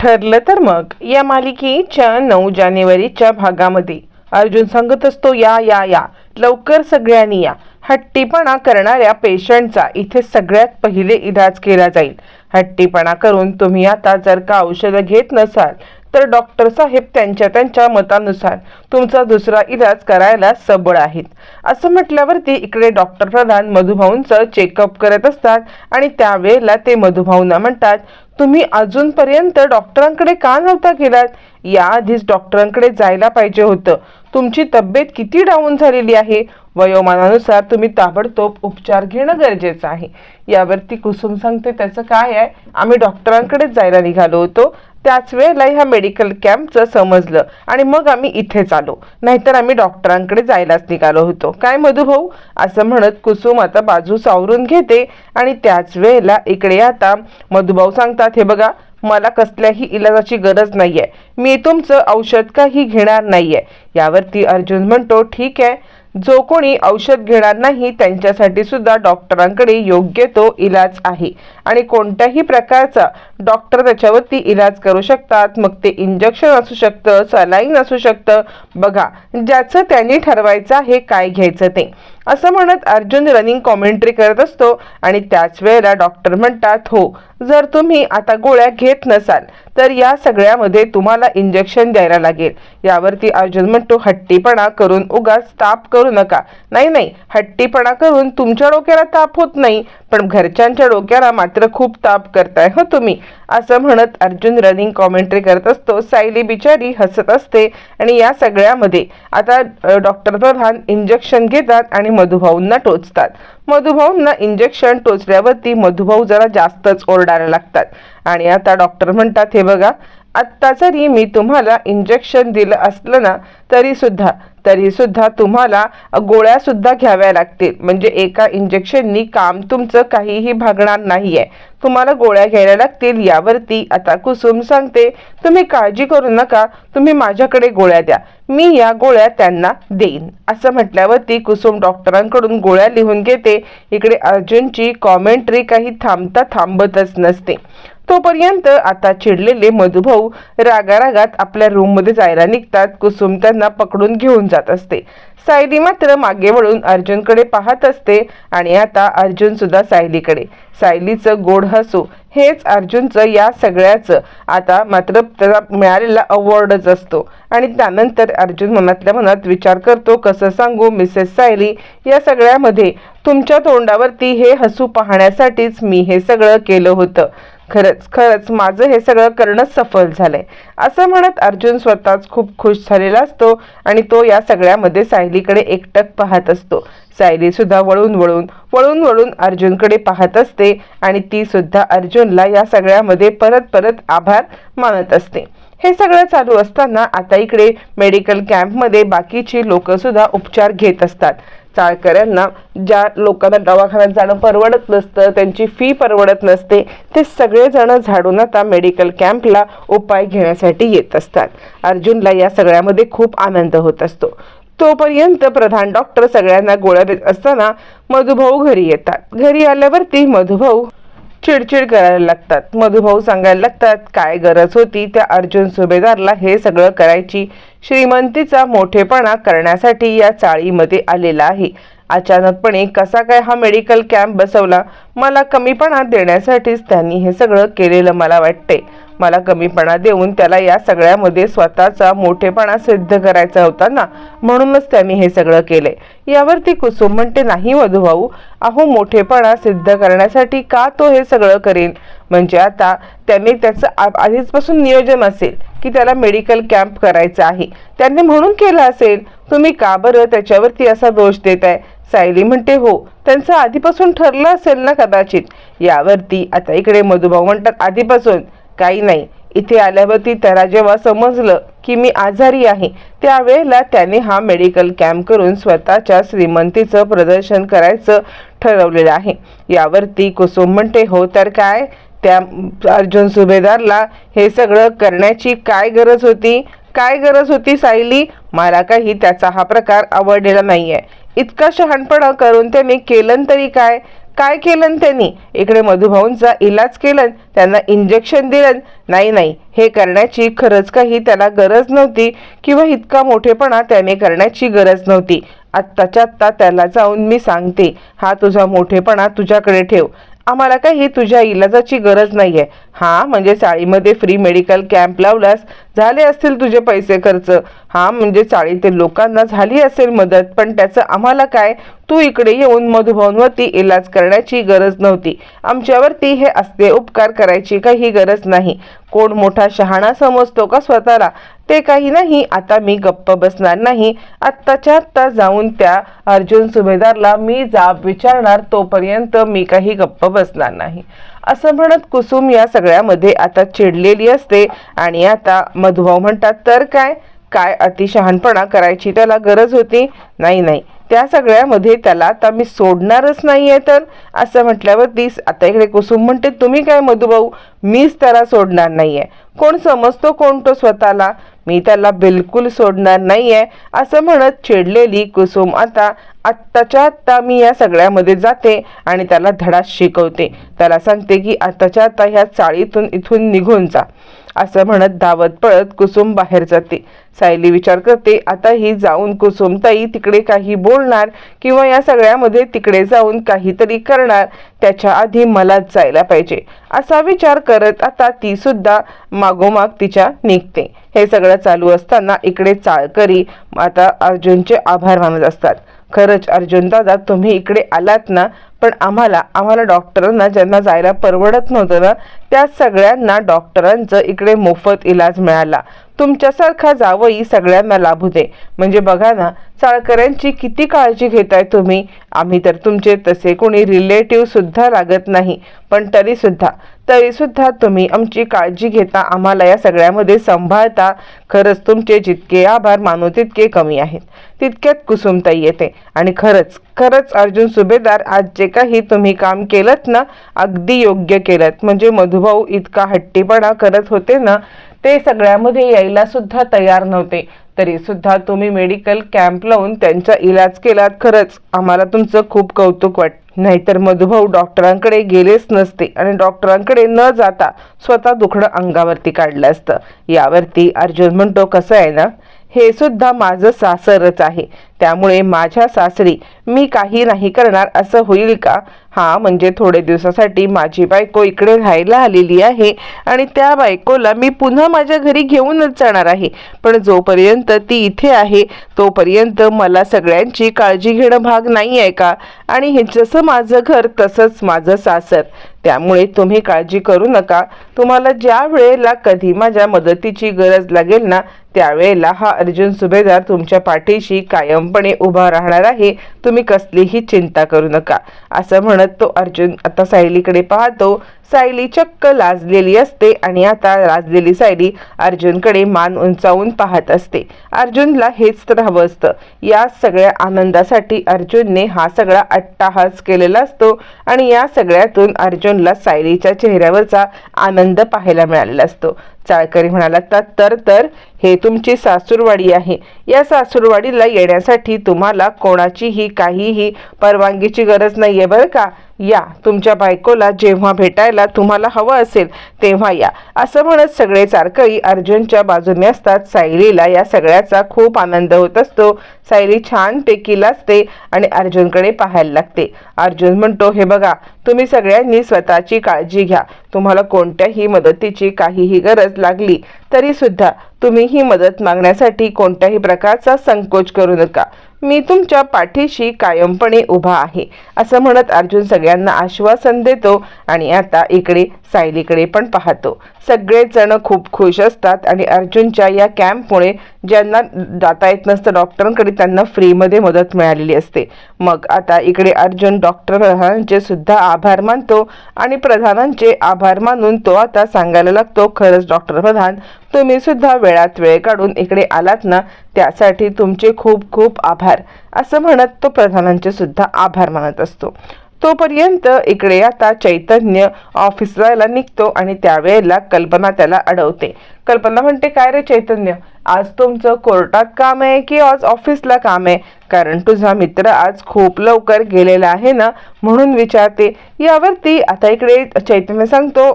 ठरलं तर मग. या मालिकेच्या नऊ जानेवारीच्या भागामध्ये अर्जुन सांगत असतो या या या लवकर सगळ्यांनी या. हट्टीपणा करणाऱ्या पेशंटचा इथे सगळ्यात पहिले इलाज केला जाईल. हट्टीपणा करून तुम्ही आता जर का औषधं घेत नसाल तर डॉक्टर साहेब त्यांच्या त्यांच्या मतानुसार तुमचा दुसरा इलाज करायला सबळ आहेत. असं म्हटल्यावरती इकडे डॉक्टर प्रधान मधुभाऊंचं चेकअप करत असतात आणि त्यावेळेला ते मधुभाऊंना म्हणतात तुम्ही अजूनपर्यंत डॉक्टरांकडे का नव्हता गेलात? याआधीच डॉक्टरांकडे जायला पाहिजे होतं. तुमची तब्येत किती डाऊन झालेली आहे? वयोमानानुसार तुम्ही ताबडतोब उपचार घेणं गरजेचं आहे. यावरती कुसुम सांगते त्याचं काय आहे? आम्ही डॉक्टरांकडेच जायला निघालो होतो. त्याच वेळेला ह्या मेडिकल कॅम्पचं समजलं. आणि मग आम्ही इथेच आलो नाहीतर आम्ही डॉक्टरांकडे जायलाच निघालो होतो. काय मधुभाऊ असं म्हणत कुसुम आता बाजू सावरून घेते आणि त्याच वेळेला इकडे आता मधुभाऊ सांगतात हे बघा मला कसल्याही इलाजाची गरज नाहीये. मी तुमचं औषध काही घेणार नाहीये. यावरती अर्जुन म्हणतो ठीक आहे. जो कोणी औषध घेणार नाही त्यांच्यासाठी सुद्धा डॉक्टरांकडे योग्य तो इलाज आहे. आणि कोणत्याही प्रकारचा डॉक्टर त्याच्यावरती इलाज करू शकतात. मग ते इंजेक्शन असू शकतं सलाईन असू शकतं. बघा ज्याचं त्यांनी ठरवायचं आहे काय घ्यायचं ते. असं म्हणत अर्जुन रनिंग कॉमेंट्री करत असतो आणि त्याच वेळेला डॉक्टर म्हणतात हो जर तुम्ही आता गोळ्या घेत नसाल तर या सगळ्यामध्ये तुम्हाला इंजेक्शन द्यायला लागेल. यावरती अर्जुन म्हणतो हट्टीपणा करून उगाच ताप करू नका. नाही नाही हट्टीपणा करून तुमच्या डोक्याला ताप होत नाही पण घरच्यांच्या डोक्याला मात्र खूप ताप करताय हो तुम्ही? असं म्हणत अर्जुन रनिंग कॉमेंट्री करत असतो. सायली बिचारी हसत असते. आणि या सगळ्यामध्ये आता डॉक्टर प्रधान इंजेक्शन घेतात आणि मधुभाऊंना टोचतात. मधुभाऊंना इंजेक्शन टोचल्यावरती मधुभाऊ जरा जास्तच ओरडायला लागतात. आणि आता डॉक्टर म्हणतात हे बघा आत्ता जरी मी तुम्हाला इंजेक्शन दिलं असलं ना तरी सुद्धा तरी सुद्धा तुम्हाला गोळ्या सुद्धा घ्याव्या लागतील. म्हणजे एका इंजेक्शननी काम तुमचं काहीही भागणार नाहीये. तुम्हाला गोळ्या घ्यायला लागतील यावरती आता कुसुम सांगते तुम्ही काळजी करू नका तुम्ही माझ्याकडे गोळ्या द्या. मी या गोळ्या त्यांना देईन. असं म्हटल्यावरती कुसुम डॉक्टरांकडून गोळ्या लिहून घेते. इकडे अर्जुनची कॉमेंट्री काही थांबता थांबतच नसते. तोपर्यंत आता चिडलेले मधुभाऊ रागारागात आपल्या रूममध्ये जायला निघतात. कुसुम त्यांना पकडून घेऊन जात असते. सायली मात्र मागे वळून अर्जुनकडे पाहत असते आणि आता अर्जुन सुद्धा सायलीकडे. सायलीचं गोड हसू हेच अर्जुनचं या सगळ्याचं. आता मात्र त्याला मिळालेला अवॉर्डच असतो. आणि त्यानंतर अर्जुन मनातल्या मनात विचार करतो कसं सांगू मिसेस सायली या सगळ्यामध्ये तुमच्या तोंडावरती हे हसू पाहण्यासाठीच मी हे सगळं केलं होतं. खरंच खरंच माझं हे सगळं करणं सफल झालंय. असं म्हणत अर्जुन स्वतःच खूप खुश झालेला असतो आणि तो या सगळ्यामध्ये सायलीकडे एकटक पाहत असतो. सायली सुद्धा वळून वळून वळून वळून अर्जुनकडे पाहत असते आणि ती सुद्धा अर्जुनला या सगळ्यामध्ये परत परत आभार मानत असते. हे सगळं चालू असताना आता इकडे मेडिकल कॅम्पमध्ये बाकीची लोकंसुद्धा उपचार घेत असतात. चाळकऱ्यांना ज्या लोकांना दवाखान्यात जाणं परवडत नसतं त्यांची फी परवडत नसते ते सगळेजण झाडून आता मेडिकल कॅम्पला उपाय घेण्यासाठी येत असतात. अर्जुनला या सगळ्यामध्ये खूप आनंद होत असतो. तोपर्यंत प्रधान डॉक्टर सगळ्यांना गोळ्या देत असताना मधुभाऊ घरी येतात. घरी आल्यावरती मधुभाऊ चिडचिड करायला लागतात. मधुभाऊ सांगायला लागतात काय गरज होती त्या अर्जुन सुभेदारला हे सगळं करायची? श्रीमंतीचा मोठेपणा करण्यासाठी या चाळीमध्ये आलेला आहे. अचानकपणे कसा काय हा मेडिकल कॅम्प बसवला मला कमीपणा देण्यासाठीच त्यांनी हे सगळं केलेलं मला वाटते. मला कमीपणा देऊन त्याला या सगळ्यामध्ये स्वतःचा मोठेपणा सिद्ध करायचा होता ना म्हणूनच त्यांनी हे सगळं केले. यावरती कुसुम म्हणते नाही मधुभाऊ अहो मोठेपणा सिद्ध करण्यासाठी का तो हे सगळं करेन? म्हणजे आता त्यांनी त्याचं आधीचपासून नियोजन असेल की त्याला मेडिकल कॅम्प करायचा आहे. त्यांनी म्हणून केलं असेल. तुम्ही का बरं त्याच्यावरती असा दोष देत आहे सायली म्हणते हो त्यांचं आधीपासून ठरलं असेल ना कदाचित. यावरती आता इकडे मधुभाऊ म्हणतात आधीपासून. काही नाही. इथे आल्यावरती त्याला जेव्हा समजलं की मी आजारी आहे त्यावेळेला त्याने हा मेडिकल कॅम्प करून स्वतःच्या श्रीमंतीचं प्रदर्शन करायचं ठरवलेलं आहे. यावरती कुसुम म्हणते हो तर काय? त्या अर्जुन सुभेदारला हे सगळं करण्याची काय गरज होती? काय गरज होती सायली? मला काही त्याचा हा प्रकार आवडलेला नाहीये. इतका शहाणपणा करून त्यांनी केलं तरी काय? काय केलं त्यांनी? इकडे मधुभाऊंचा इलाज केलं त्यांना इंजेक्शन दिलं नाही नाही हे करण्याची खरंच काही त्याला गरज नव्हती किंवा इतका मोठेपणा त्याने करण्याची गरज नव्हती. आत्ताच्या आत्ता त्याला जाऊन मी सांगते. हा तुझा मोठेपणा तुझ्याकडे ठेव. आम्हाला काही तुझ्या इलाजाची गरज नाहीये. हा म्हणजे चाळीमध्ये फ्री मेडिकल कॅम्प लावलास झाले असतील तुझे पैसे खर्च. हा म्हणजे चाळीतील लोकांना झाली असेल मदत पण त्याचं आम्हाला काय? तू इकडे येऊन मधुभवनवरती इलाज करण्याची गरज नव्हती. आमच्यावरती हे असले उपकार करायची काही गरज नाही. कोण मोठा शहाणा समजतो का स्वतःला? ते काही नाही. आता मी गप्प बसणार नाही. आत्ताच्या आत्ता जाऊन त्या अर्जुन सुभेदारला मी जाब विचारणार तोपर्यंत मी काही गप्प बसणार नाही. असं म्हणत कुसुम या सगळ्यामध्ये आता चिडलेली असते आणि आता मधुभाऊ म्हणतात तर काय? काय अतिशहानपणा करायची त्याला गरज होती? नाही नाही. त्या सगळ्यामध्ये त्याला आता मी सोडणारच नाही आहे तर? असं म्हटल्यावरती आता इकडे कुसुम म्हणते तुम्ही काय मधुभाऊ? मीच त्याला सोडणार नाही आहे कोण समजतो कोण तो स्वतःला? मी त्याला बिलकुल सोडणार नाही आहे असं म्हणत चिडलेली कुसुम आता आत्ताच्या आत्ता मी या सगळ्यामध्ये जाते आणि त्याला धडा शिकवते. त्याला सांगते की आत्ताच्या आत्ता ह्या चाळीतून इथून निघून जा. असं म्हणत धावत पळत कुसुम बाहेर जाते. सायली विचार करते आता ही जाऊन कुसुमताई तिकडे काही बोलणार किंवा या सगळ्यामध्ये तिकडे जाऊन काहीतरी करणार त्याच्या आधी मलाच जायला पाहिजे. असा विचार करत आता ती सुद्धा मागोमाग तिच्या निघते. हे सगळं चालू असताना इकडे चाळकरी आता अर्जुनचे आभार मानत असतात. खरंच अर्जुन दादा तुम्ही इकडे आलात ना पण आम्हाला आम्हाला डॉक्टरांना ज्यांना जायला परवडत नव्हतं ना त्या सगळ्यांना डॉक्टरांचं इकडे मोफत इलाज मिळाला. तुमच्यासारखा जावई सगळ्यांना लाभू दे म्हणजे बघा ना चाळकऱ्यांची किती काळजी घेताय तुम्ही? आम्ही तर तुमचे तसे कोणी रिलेटिव्ह सुद्धा लागत नाही. पण तरी सुद्धा तरी सुद्धा तुम्ही आमची काळजी घेता आम्हाला या सगळ्यामध्ये सांभाळता. खरंच तुमचे जितके आभार मानू तितके कमी आहेत. तितक्यात कुसुमताई येते. आणि खरंच खरंच अर्जुन सुभेदार आज जे काही तुम्ही काम केलं ना अगदी योग्य केलं म्हणजे मधुभाऊ इतका हट्टीपणा करत होते ना ते सगळ्यामध्ये यायला सुद्धा तयार नव्हते. तरी सुद्धा तुम्ही मेडिकल कॅम्प लावून त्यांचा इलाज केलात खरंच. आम्हाला तुमचं खूप कौतुक वाट नाहीतर मधुभाऊ डॉक्टरांकडे गेलेच नसते आणि डॉक्टरांकडे न जाता स्वतः दुखणं अंगावरती काढलं असतं. यावरती अर्जुन म्हणतो कसं आहे ना हे सुद्धा माझं सासरच आहे. त्यामुळे माझ्या सासरी मी काही नाही करणार असं होईल का? हा म्हणजे थोडे दिवसासाठी माझी बायको इकडे राहायला आलेली आहे आणि त्या बायकोला मी पुन्हा माझ्या घरी घेऊनच जाणार आहे. पण जोपर्यंत ती इथे आहे तोपर्यंत मला सगळ्यांची काळजी घेणं भाग नाही आहे का? आणि हे जसं माझं घर तसंच माझं सासर. त्यामुळे तुम्ही काळजी करू नका. तुम्हाला ज्या वेळेला कधी माझ्या मदतीची गरज लागेल ना त्यावेळेला हा अर्जुन सुभेदार तुमच्या पाठीशी कायमपणे उभा राहणार आहे. तुम्ही कसलीही चिंता करू नका. असं म्हणत तो अर्जुन आता सायलीकडे पाहतो. सायली चक्क लाजलेली असते आणि आता लाजलेली सायली अर्जुनकडे मान उंचावून पाहत असते. अर्जुनला हेच तर हवं असतं. या सगळ्या आनंदासाठी अर्जुनने हा सगळा अट्टाहास केलेला असतो आणि या सगळ्यातून अर्जुनला सायलीच्या चेहऱ्यावरचा आनंद पाहायला मिळालेला असतो. चाळकरी म्हणाला तर तर हे तुमची सासूरवाडी आहे. या सासूरवाडीला येण्यासाठी तुम्हाला कोणाचीही काहीही परवानगीची गरज नाही आहे बरं का? या. तुमच्या बायकोला जेव्हा भेटायला तुम्हाला हवं असेल तेव्हा या. असं म्हणत सगळे चारकई अर्जुनच्या बाजूने असतात. सायलीला या सगळ्याचा खूप आनंद होत असतो. सायली छानपैकी लाचते आणि अर्जुनकडे पाहायला लागते. अर्जुन म्हणतो हे बघा तुम्ही सगळ्यांनी स्वतःची काळजी घ्या. तुम्हाला कोणत्याही मदतीची काहीही गरज लागली तरी सुद्धा तुम्ही ही मदत मागण्यासाठी कोणत्याही प्रकारचा संकोच करू नका. मी तुमच्या पाठीशी कायमपणे उभा आहे असं म्हणत अर्जुन सगळ्यांना आश्वासन देतो आणि आता इकडे सायलीकडे पण पाहतो. सगळेजण खूप खुश असतात आणि अर्जुनच्या या कॅम्पमुळे ज्यांना जाता येत नसतं डॉक्टरांकडे त्यांना फ्रीमध्ये मदत मिळालेली असते. मग आता इकडे अर्जुन डॉक्टर प्रधानांचे सुद्धा आभार मानतो आणि प्रधानांचे आभार मानून तो आता सांगायला लागतो खरंच डॉक्टर प्रधान तुम्ही सुद्धा वेळात वेळ काढून इकडे आलात ना त्यासाठी तुमचे खूप खूप आभार. असं म्हणत तो प्रधानांचे सुद्धा आभार मानत असतो. तोपर्यंत इकडे आता चैतन्य ऑफिस जायला निघतो आणि त्यावेळेला कल्पना त्याला अडवते. कल्पना म्हणते काय रे चैतन्य? आज तुमचं कोर्टात काम आहे की आज ऑफिसला काम आहे? कारण तुझा मित्र आज खूप लवकर गेलेला आहे ना? म्हणून विचारते. यावरती आता इकडे चैतन्य सांगतो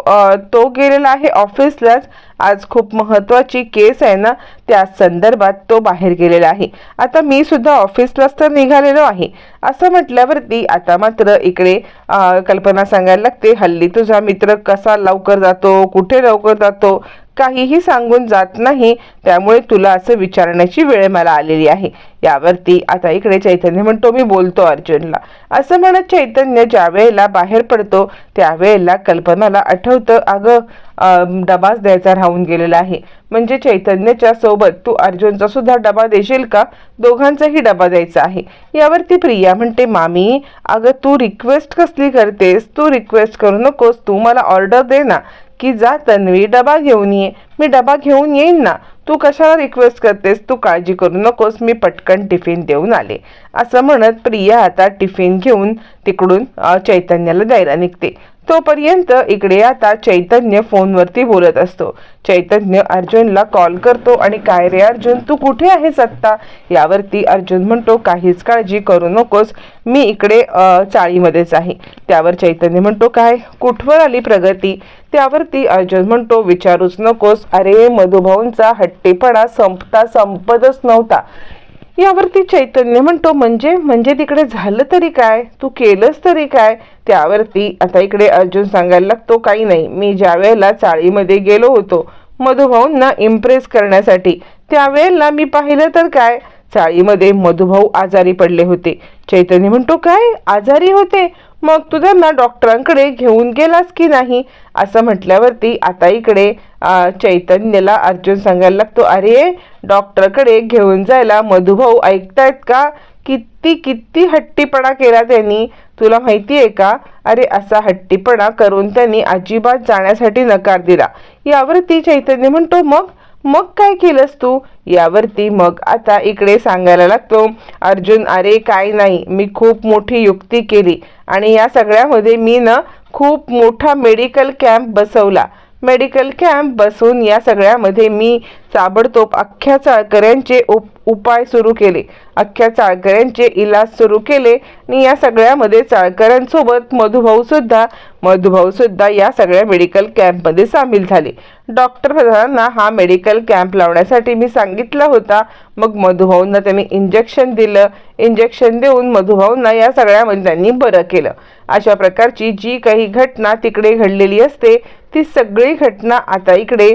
तो गेलेला आहे ऑफिसलाच. आज खूप महत्वाची केस आहे ना त्या संदर्भात तो बाहेर गेलेला आहे. आता मी सुद्धा ऑफिसलाच तर निघालेलो आहे. असं म्हटल्यावरती आता मात्र इकडे कल्पना सांगायला लागते हल्ली तुझा मित्र कसा लवकर जातो? कुठे लवकर जातो? काहीही सांगून जात नाही त्यामुळे तुला असं विचारण्याची वेळ मला आलेली आहे. यावरती आता इकडे चैतन्य म्हणतो मी बोलतो अर्जुनला. असं म्हणत चैतन्य ज्या वेळेला बाहेर पडतो त्यावेळेला कल्पनाला आठवतं अगं डबाच द्यायचा राहून गेलेला आहे. म्हणजे चैतन्याच्या सोबत तू अर्जुनचा सुद्धा डबा देशील का? दोघांचाही डबा द्यायचा आहे. यावरती प्रिया म्हणते मामी अगं तू रिक्वेस्ट कसली करतेस? तू रिक्वेस्ट करू नकोस. तू मला ऑर्डर दे ना. की जा तन्वी डबा घेऊन ये. मी डबा घेऊन येईन ना. तू कशाला रिक्वेस्ट करतेस? तू काळजी करू नकोस. मी पटकन टिफिन देऊन आले. असं म्हणत प्रिया आता टिफिन घेऊन तिकडून चैतन्याला द्यायला निघते. तोपर्यंत इकडे आता चैतन्य फोनवरती बोलत असतो. चैतन्य अर्जुनला कॉल करतो आणि काय रे अर्जुन तू कुठे आहेस आत्ता यावरती अर्जुन म्हणतो काहीच काळजी करू नकोस. मी इकडे चाळीमध्येच आहे. त्यावर चैतन्य म्हणतो काय? कुठवर आली प्रगती? त्यावरती अर्जुन म्हणतो विचारूच नकोस. अरे मधुभाऊंचा हट्टीपणा संपता संपतच नव्हता. यावरती चैतन्य म्हणतो म्हणजे म्हणजे तिकडे झालं तरी काय? तू केलंस तरी काय? त्यावरती आता इकडे अर्जुन सांगायला लागतो काही नाही मी ज्या वेळेला चाळीमध्ये गेलो होतो मधुभाऊंना इम्प्रेस करण्यासाठी त्यावेळेला मी पाहिलं तर काय? चाळीमध्ये मधुभाऊ आजारी पडले होते. चैतन्य म्हणतो काय? आजारी होते? मग तू त्यांना डॉक्टरांकडे घेऊन गेलास की नाही? असं म्हटल्यावरती आता इकडे चैतन्यला अर्जुन सांगायला लागतो अरे डॉक्टरकडे घेऊन जायला मधुभाऊ ऐकतायत का? किती किती हट्टीपणा केला त्यांनी. तुला माहिती आहे का? अरे असा हट्टीपणा करून त्यांनी अजिबात जाण्यासाठी नकार दिला. यावरती चैतन्य म्हणतो मग मग काय केलंस तू? यावरती मग आता इकडे सांगायला लागतो. अर्जुन अरे काय नाही. मी खूप मोठी युक्ती केली आणि या सगळ्यामध्ये मी ना खूप मोठा मेडिकल कॅम्प बसवला. मेडिकल कॅम्प बसून या सगळ्यामध्ये मी ताबडतोब अख्ख्या चाळकऱ्यांचे उप उपाय सुरू केले. अख्ख्या चाळकऱ्यांचे इलाज सुरू केले आणि या सगळ्यामध्ये चाळकऱ्यांसोबत मधुभाऊसुद्धा मधुभाऊसुद्धा या सगळ्या मेडिकल कॅम्पमध्ये सामील झाले. डॉक्टर प्रधानांना हा मेडिकल कॅम्प लावण्यासाठी मी सांगितला होता. मग मधुभाऊंना त्यांनी इंजेक्शन दिलं. इंजेक्शन देऊन मधुभाऊंना या सगळ्यामध्ये त्यांनी बरं केलं. अशा प्रकारची जी काही घटना तिकडे घडलेली असते ती सगळी घटना आता इकडे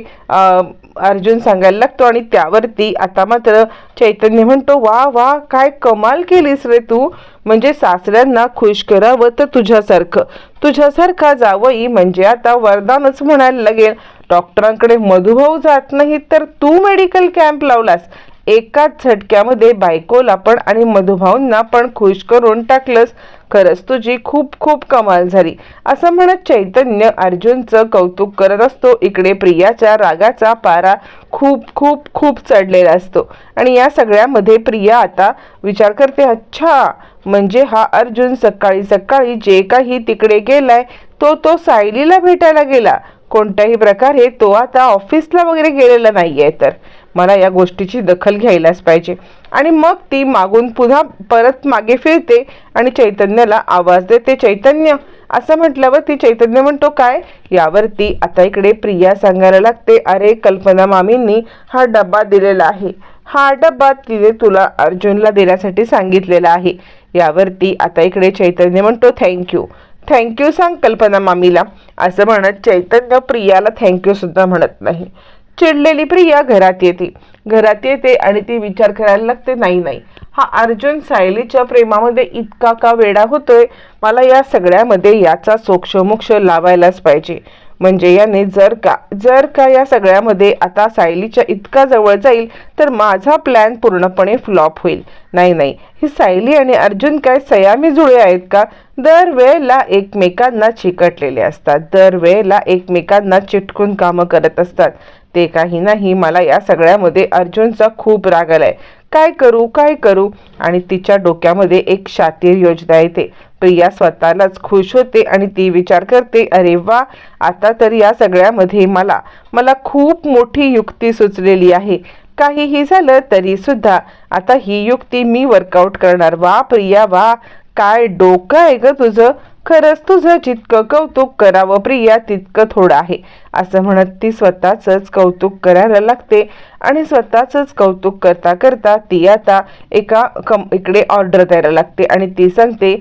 अर्जुन सांगायला लागतो आणि त्यावरती आता मात्र चैतन्य म्हणतो वा वा काय कमाल केलीस रे तू. म्हणजे सासऱ्यांना खुश करावं तर तुझ्यासारखं. तुझ्यासारखा जावई म्हणजे आता वरदानच म्हणायला लागेल. डॉक्टरांकडे मधुभाऊ जात नाहीत तर तू मेडिकल कॅम्प लावलास. एकाच झटक्यामध्ये बायकोला पण आणि मधुभाऊंना पण खुश करून टाकलंस. खरंच तुझी खूप खूप कमाल झाली. असं म्हणत चैतन्य अर्जुनचं कौतुक करत असतो. इकडे प्रियाच्या रागाचा पारा खूप खूप खूप चढलेला असतो. आणि या सगळ्यामध्ये प्रिया आता विचार करते अच्छा म्हणजे हा अर्जुन सकाळी सकाळी जे काही तिकडे गेलाय तो तो सायलीला भेटायला गेला. कोणत्याही प्रकारे तो आता ऑफिसला वगैरे गेलेला नाहीये तर. मला या गोष्टीची दखल घ्यायलाच पाहिजे. आणि मग ती मागून पुन्हा परत मागे फिरते आणि चैतन्याला आवाज देते चैतन्य! असं म्हटल्यावर ती चैतन्य म्हणतो काय? यावरती आता इकडे प्रिया सांगायला लागते अरे कल्पना मामींनी हा डब्बा दिलेला आहे. हा डब्बा तिने तुला अर्जुनला देण्यासाठी सांगितलेला आहे. यावरती आता इकडे चैतन्य म्हणतो थँक्यू थँक्यू सांग कल्पना मामीला. असं म्हणत चैतन्य प्रियाला थँक्यू सुद्धा म्हणत नाही. चिडलेली प्रिया घरात येते. घरात येते आणि ती विचार करायला लागते नाही नाही हा अर्जुन सायलीच्या प्रेमामध्ये इतका का वेडा होतोय? मला या सगळ्यामध्ये याचा सोक्षमोक्ष लावायलाच पाहिजे. म्हणजे याने जर का जर का या सगळ्यामध्ये आता सायलीच्या इतका जवळ जाईल तर माझा प्लॅन पूर्णपणे फ्लॉप होईल. नाही नाही. ही सायली आणि अर्जुन काय सयामी जुळे आहेत का? दरवेळेला एकमेकांना चिकटलेले असतात. दरवेळेला एकमेकांना चिटकून कामं करत असतात. ते काही नाही. मला या सगळ्यामध्ये अर्जुनचा खूप राग आलाय. काय करू काय करू? आणि तिच्या डोक्यामध्ये एक शातीर योजना येते. प्रिया स्वतःलाच खुश होते आणि ती विचार करते अरे वा आता तर या सगळ्यामध्ये मला मला खूप मोठी युक्ती सुचलेली आहे. काहीही झालं तरी सुद्धा आता ही युक्ती मी वर्कआउट करणार. वा प्रिया वा. काय डोकं आहे ग तुझं? खरंच तुझं जितकं कौतुक करावं प्रिया तितकं थोडं आहे. असं म्हणत ती स्वतःच कौतुक करायला लागते. आणि स्वतःच कौतुक करता करता ती आता एका कम इकडे ऑर्डर द्यायला लागते. आणि ती सांगते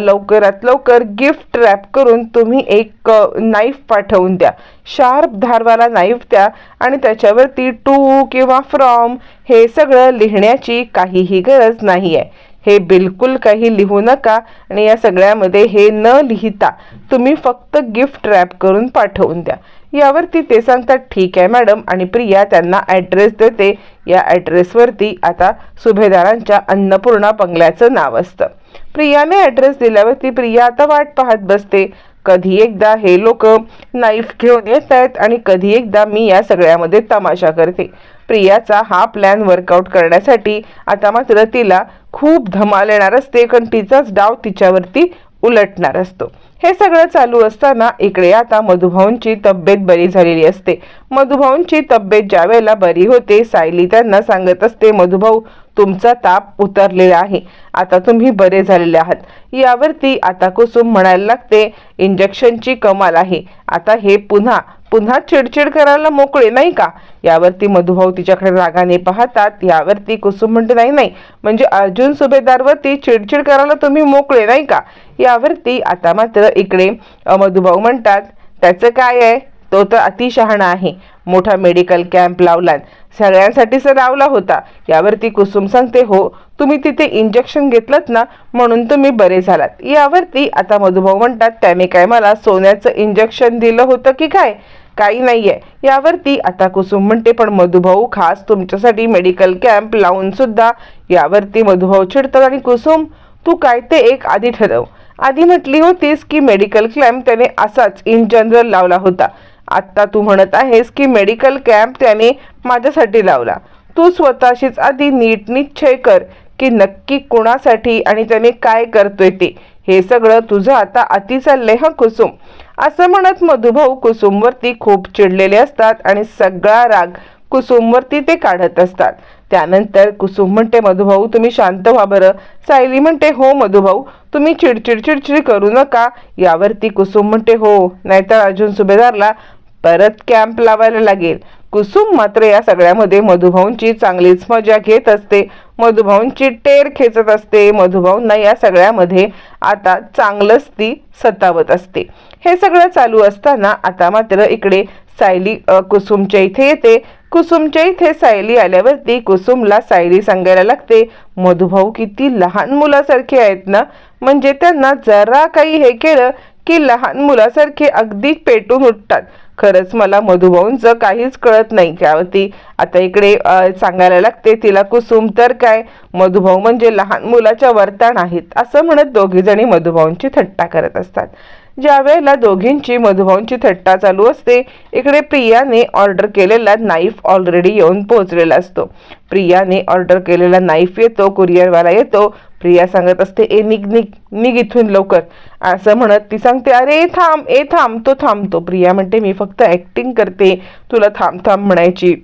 लवकरात लवकर गिफ्ट रॅप करून तुम्ही एक नाईफ पाठवून द्या. शार्प धारवाला नाईफ द्या. आणि त्याच्यावरती टू किंवा फ्रॉम हे सगळं लिहिण्याची काहीही गरज नाही आहे हे बिलकुल काही लिहू नका आणि या सगळ्यामध्ये हे न लिहिता तुम्ही फक्त गिफ्ट रॅप करून पाठवून द्या. यावरती ते सांगतात ठीक आहे मॅडम आणि प्रिया त्यांना ॲड्रेस देते. या ॲड्रेसवरती आता सुभेदारांच्या अन्नपूर्णा बंगल्याचं नाव असतं. प्रियाने ॲड्रेस दिल्यावरती प्रिया आता वाट पाहत बसते. कधी एकदा हे लोक नाईफ घेऊन येत आहेत आणि कधी एकदा मी या सगळ्यामध्ये तमाशा करते. प्रियाचा हा प्लॅन वर्कआउट करण्यासाठी आता मात्र तिला खूप धमाल येणार असते कारण तिचाच डाव तिच्यावरती उलटणार असतो. हे सगळं चालू असताना इकडे आता मधुभाऊंची तब्येत बरी झालेली असते. मधुभाऊंची तब्येत ज्या वेळेला बरी होते सायली त्यांना सांगत असते मधुभाऊ तुमचा ताप उतरलेला आहे. आता तुम्ही बरे झालेले आहात. यावरती आता कुसुम म्हणायला लागते इंजेक्शनची कमाल आहे. आता हे पुन्हा पुन्हा चिडचिड करायला मोकळे नाही का? यावरती मधुभाऊ तिच्याकडे रागाने पाहतात. यावरती कुसुम म्हणते नाही नाही. म्हणजे अर्जुन सुभेदारवरती चिडचिड करायला तुम्ही मोकळे नाही का? यावरती आता मात्र इकडे मधुभाऊ म्हणतात त्याचं काय आहे? तो तर अतिशहाणा आहे. मोठा मेडिकल कॅम्प लावला सगळ्यांसाठीच लावला होता. यावरती कुसुम सांगते हो तुम्ही तिथे इंजेक्शन घेतलं ना म्हणून तुम्ही बरे झालात. यावरती आता मधुभाऊ म्हणतात त्याने काय मला सोन्याचं इंजेक्शन दिलं होतं की काय? काही नाहीये. यावरती आता कुसुम म्हणते पण मधुभाऊ खास तुमच्यासाठी मेडिकल कॅम्प लावून सुद्धा. यावरती मधुभाऊ चिडतात आणि कुसुम तू काय ते एक आधी ठरव. आधी म्हटली होतीस की मेडिकल क्लॅम्प त्याने असाच इन जनरल लावला होता. आत्ता तू म्हणत आहेस की मेडिकल कॅम्प त्याने माझ्यासाठी लावला. तू स्वतःशीच आधी नीट निश्चय कर की नक्की कोणासाठी आणि त्याने काय करतोय ते. हे सगळं तुझं आता अति चाललंय हा कुसुम. असं म्हणत मधुभाऊ कुसुमवरती खूप चिडलेले असतात आणि सगळा राग कुसुमवरती ते काढत असतात. त्यानंतर कुसुम म्हणते मधुभाऊ तुम्ही शांत व्हा बरं. सायली म्हणते हो मधुभाऊ तुम्ही चिडचिड चिडचिड करू नका. यावरती कुसुम म्हणते हो. नाहीतर अर्जुन सुभेदारला परत कॅम्प लावायला लागेल. कुसुम मात्र या सगळ्यामध्ये मधुभाऊंची चांगलीच मजा घेत असते. मधुभाऊंची टेर खेचत असते. मधुभाऊंना या सगळ्यामध्ये आता चांगलंच ती सतावत असते. हे सगळं चालू असताना आता मात्र इकडे सायली कुसुमच्या इथे येते. कुसुमच्या इथे सायली आल्यावरती कुसुमला सायली सांगायला लागते मधुभाऊ किती लहान मुलासारखे आहेत ना? म्हणजे त्यांना जरा काही हे केलं की लहान मुलासारखे अगदी पेटून उठतात. खरंच मला मधुभाऊंचं काहीच कळत नाही त्यावरती आता इकडे सांगायला लागते तिला कुसुम तर काय मधुभाऊ म्हणजे लहान मुलाच्या वर्तान आहेत असं म्हणत दोघीजणी मधुभाऊंची थट्टा करत असतात. ज्या वेळेला दोघींची मधुभाऊंची थट्टा चालू असते इकडे प्रियाने ऑर्डर केलेला नाईफ ऑलरेडी येऊन पोहोचलेला असतो. प्रियाने ऑर्डर केलेला नाईफ येतो कुरिअरवाला येतो. प्रिया सांगत असते ए निघ निघ निग इथून लवकर. असं म्हणत ती सांगते अरे थांब ए थांब तो थांबतो. प्रिया म्हणते मी फक्त ॲक्टिंग करते तुला थांब थांब म्हणायची.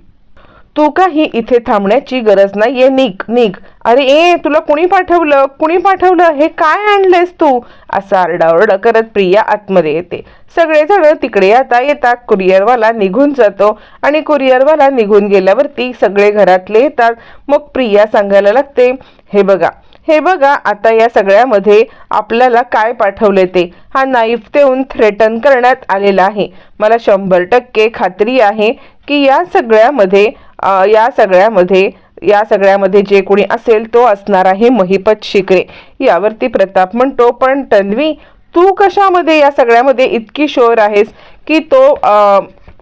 तू काही इथे थांबण्याची गरज नाहीये. निघ निघ. अरे ए तुला कुणी पाठवलं? कुणी पाठवलं? हे काय आणलंयस तू? असा आरडाओरडा करत प्रिया आतमध्ये येते. सगळेजण तिकडे आता येतात. कुरिअरवाला निघून जातो आणि कुरिअरवाला निघून गेल्यावरती सगळे घरातले येतात. मग प्रिया सांगायला लागते हे बघा हे बघा आता या सगळ्यामध्ये आपल्याला काय पाठवले ते? हा नाईफ देऊन थ्रेटन करण्यात आलेला आहे. मला शंभर टक्के खात्री आहे की या सगळ्यामध्ये या सगळ्यामध्ये या सगळ्यामध्ये जे कोणी असेल तो असणार आहे महिपत शिकरे यावरती प्रताप म्हणतो पण तन्वी तू कशामध्ये या सगळ्यामध्ये इतकी शोर आहेस की तो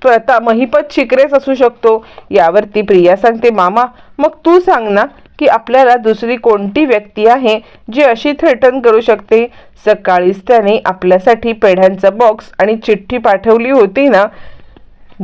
प्रता महिपत शिकरेच असू शकतो? यावरती प्रिया सांगते मामा मग तू सांग ना की आपल्याला दुसरी कोणती व्यक्ती आहे जी अशी थ्रेटन करू शकते? सकाळीच त्याने आपल्यासाठी पेढ्यांचा बॉक्स आणि चिठ्ठी पाठवली होती ना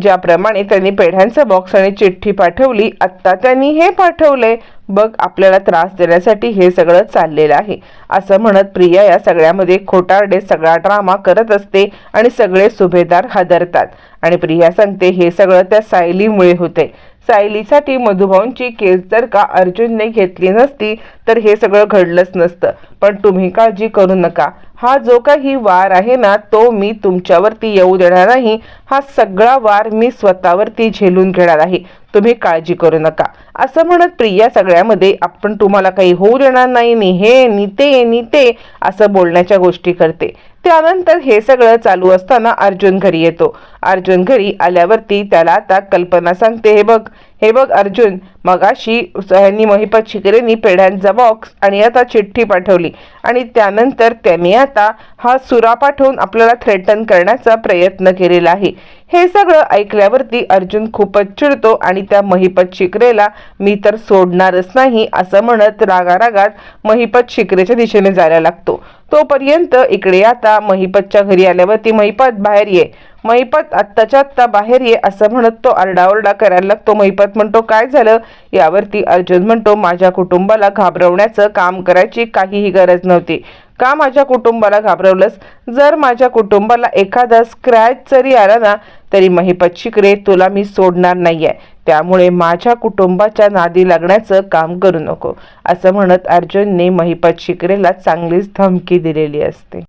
ज्याप्रमाणे त्यांनी पेढ्यांचा बॉक्स आणि चिठ्ठी पाठवली आत्ता त्यांनी हे पाठवले. बघ आपल्याला त्रास देण्यासाठी हे सगळं चाललेलं आहे. असं म्हणत प्रिया या सगळ्यामध्ये खोटारडे सगळा ड्रामा करत असते आणि सगळे सुभेदार हादरतात. आणि प्रिया सांगते हे सगळं त्या सायलीमुळे होते सायलीसाठी मधुभाऊंची केस जर का अर्जुनने घेतली नसती तर हे सगळं घडलंच नसतं. पण तुम्ही काळजी करू नका. हा जो काही वार आहे ना तो मी तुमच्यावरती येऊ देणार नाही. हा सगळा वार मी स्वतःवरती झेलून घेणार आहे. तुम्ही काळजी करू नका. असं म्हणत प्रिया सगळ्यामध्ये आपण तुम्हाला काही होऊ देणार नाही नि हे नि ते नि ते असं बोलण्याच्या गोष्टी करते. त्यानंतर हे सगळं चालू असताना अर्जुन घरी येतो. अर्जुन घरी आल्यावरती त्याला आता कल्पना सांगते हे बघ हे बघ अर्जुन मगाशी ह्यांनी महिपत शिकरेंनी पेढ्यांचा बॉक्स आणि आता चिठ्ठी पाठवली आणि त्यानंतर त्यांनी आता हा सुरा पाठवून आपल्याला थ्रेटन करण्याचा प्रयत्न केलेला आहे. हे सगळं ऐकल्यावरती अर्जुन खूपच चिडतो आणि त्या महिपत शिकरेला मी तर सोडणारच नाही असं म्हणत रागारागात महिपत शिकरेच्या दिशेने जायला लागतो. तोपर्यंत इकडे आता महिपतच्या घरी आल्यावरती महिपत बाहेर ये. महिपत आत्ताच्या आत्ता बाहेर ये असं म्हणत तो आरडाओरडा करायला लागतो. महिपत म्हणतो काय झालं? यावरती अर्जुन म्हणतो माझ्या कुटुंबाला घाबरवण्याचं काम करायची काहीही गरज नव्हती. का माझ्या कुटुंबाला घाबरवलंस? जर माझ्या कुटुंबाला एखादा स्क्रॅच जरी आला ना तरी महिपत शिकरे तुला मी सोडणार नाहीये. त्यामुळे माझ्या कुटुंबाच्या नादी लागण्याचं काम करू नको असं म्हणत अर्जुनने महिपत शिकरेला चांगलीच धमकी दिलेली असते.